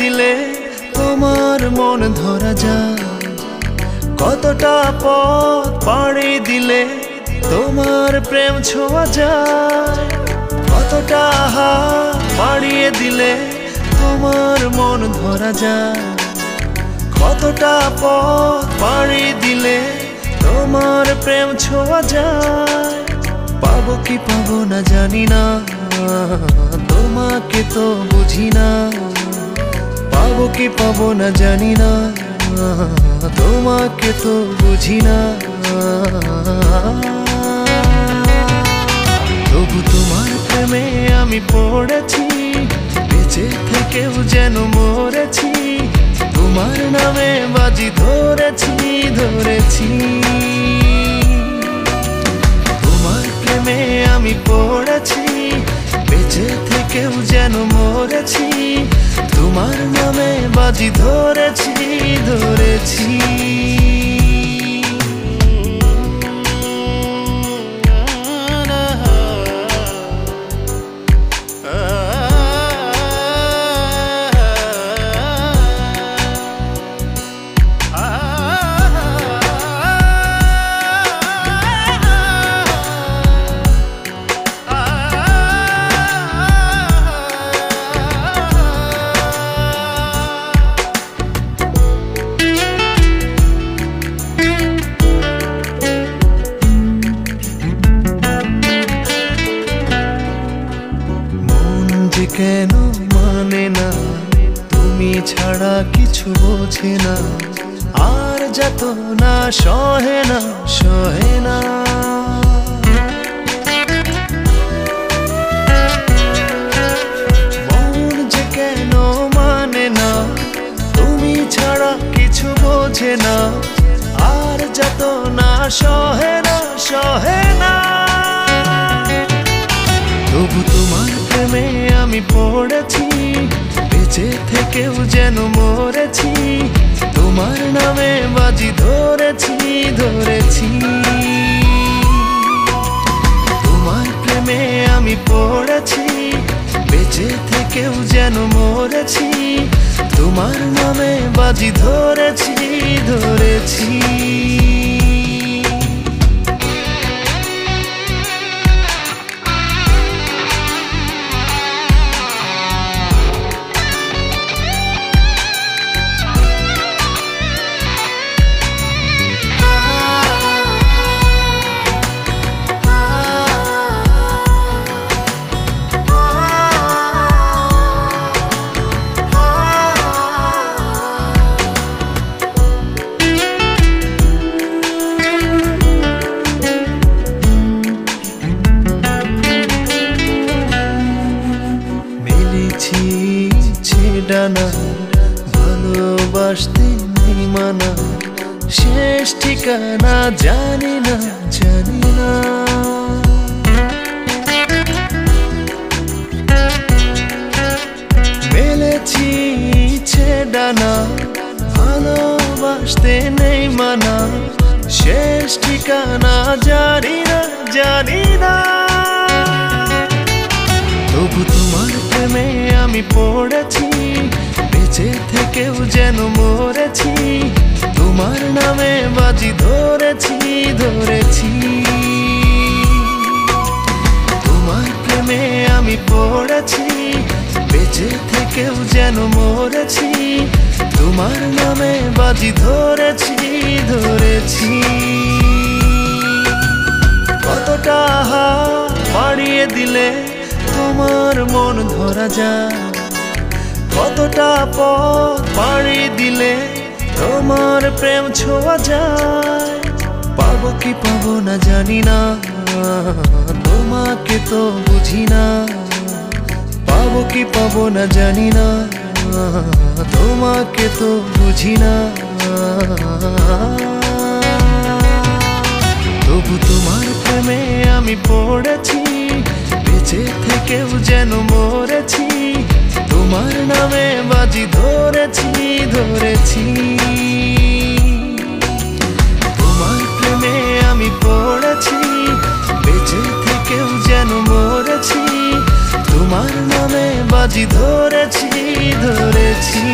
দিলে তোমার মন ধরা যায়। কতটা পথ পাড়ি দিলে তোমার প্রেম ছোঁয়া যায়। কতটা হাত পাড়িয়ে দিলে তোমার মন ধরা যায়। কতটা পথ পাড়ি দিলে তোমার প্রেম ছোঁয়া যায়। পাবো কি পাবো না জানি না, তোমাকে তো বুঝি না। পাবো কি পাবো না জানি না। তোমাকে তো বুঝি না। তবু তোমার প্রেমে আমি পড়েছি, বেঁচে থেকেও যেন মরেছি। তোমার নামে বাজি ধরেছি ধরেছি। তোমার প্রেমে আমি পড়েছি, বেঁচে থেকেও যেন মরেছি। তোমার নামে বাজি ধরেছি ধরেছি। যে কেন মানে না? তুমি ছাড়া কিছু বোঝে না। আর যত না, সহে না সহে না। যে কেন মানে না? তুমি ছাড়া কিছু বোঝে না। আর যত না, সহে না সহে না। তবু পড়েছি, বেঁচে থেকেও যেন মরেছি, তোমার নামে বাজি ধরেছি ধরেছি। তোমার প্রেমে আমি পড়েছি, বেঁচে থেকেও যেন মরেছি, তোমার নামে বাজি ধরেছি ধরেছি। ছেডানা ভালোবাসতে নেই মানা। শেষ ঠিকানা জানি না জানি না। মেলেছি ছেডানা ভালোবাসতে নেই মানা। শেষ ঠিকানা জানি না জানি না। তবু তোমার প্রেমে আমি পড়েছি, বেঁচে থেকেও যেন মরেছি, তোমার নামে বাজি ধরেছি ধরেছি। তোমার প্রেমে আমি পড়েছি, বেঁচে থেকেও যেন মরেছি, তোমার নামে বাজি ধরেছি ধরেছি। কতটা হাত বাড়িয়ে দিলে তোমার মন ধরা যায় কতটা পথ পাড়ি দিলে তোমার প্রেম ছোঁয়া যায়। পাবো কি পাবো না জানি না, তোমাকে তো বুঝি না। পাবো কি পাবো না জানি না, তোমাকে তো বুঝি না। তোমার নামে বাজি ধরেছি ধরেছি। তোমার প্রেমে আমি পড়েছি, বেঁচে থেকেও যেন মরেছি। তোমার নামে বাজি ধরেছি ধরেছি।